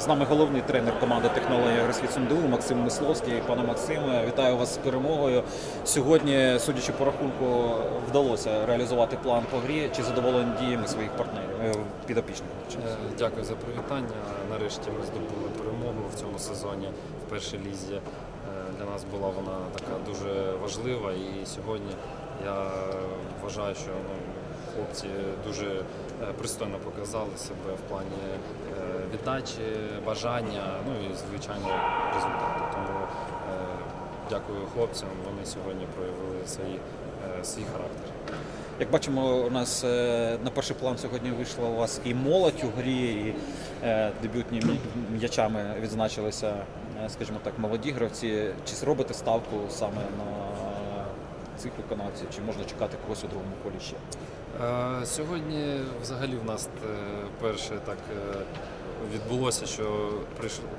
З нами головний тренер команди технології Агросвіт СумДУ Максим Мисловський. Пане Максиме, вітаю вас з перемогою. Сьогодні, судячи по рахунку, вдалося реалізувати план по грі. Чи задоволені діями своїх партнерів е, підопічних? Е, Дякую за привітання. Нарешті ми здобули перемогу в цьому сезоні в першій лізі. Е, Для нас була вона така дуже важлива. І сьогодні я вважаю, що ну, хлопці дуже е, пристойно показали себе в плані е, віддачі, бажання, ну і звичайно результату. Тому е, дякую хлопцям. Вони сьогодні проявили свій, свій характер. Як бачимо, у нас на перший план сьогодні вийшла у вас і молодь у грі, і дебютні м'ячами відзначилися, скажімо так, молоді гравці. Чи зробите ставку саме на цих виконавців, чи можна чекати когось у другому колі ще? Е, Сьогодні взагалі в нас е, перше так е, відбулося, що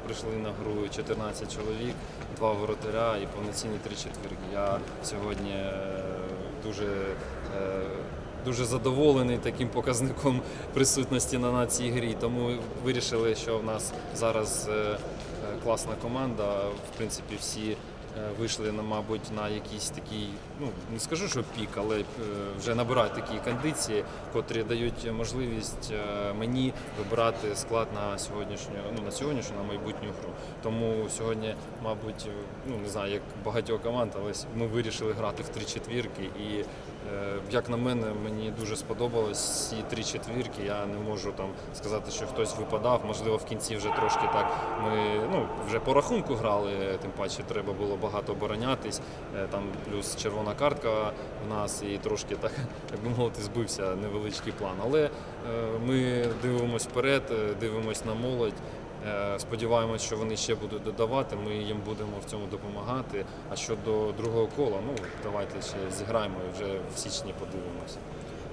прийшли, на гру 14 чоловік, два воротаря і повноцінні три четвірки. Я сьогодні дуже, дуже задоволений таким показником присутності на, цій грі. Тому вирішили, що в нас зараз класна команда. В принципі, всі вийшли на, мабуть, на якийсь такий, ну не скажу, що пік, але е, вже набирають такі кондиції, котрі дають можливість е, мені вибирати склад на сьогоднішню, ну на сьогоднішню, на майбутню гру. Тому сьогодні, мабуть, е, ну не знаю, як багатьох команд, але ми вирішили грати в три четвірки. І е, як на мене, мені дуже сподобалось ці три четвірки. Я не можу там сказати, що хтось випадав. Можливо, в кінці вже трошки так. Ми ну вже по рахунку грали, тим паче треба було багато оборонятись. Е, Там плюс червона картка в нас і трошки так, як би мовити, збився невеличкий план. Але е, ми дивимось вперед, е, дивимось на молодь. Сподіваємось, що вони ще будуть додавати. Ми їм будемо в цьому допомагати. А щодо другого кола, ну давайте ще зіграємо і вже в січні подивимося.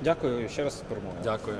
Дякую ще раз з перемогою. Дякую.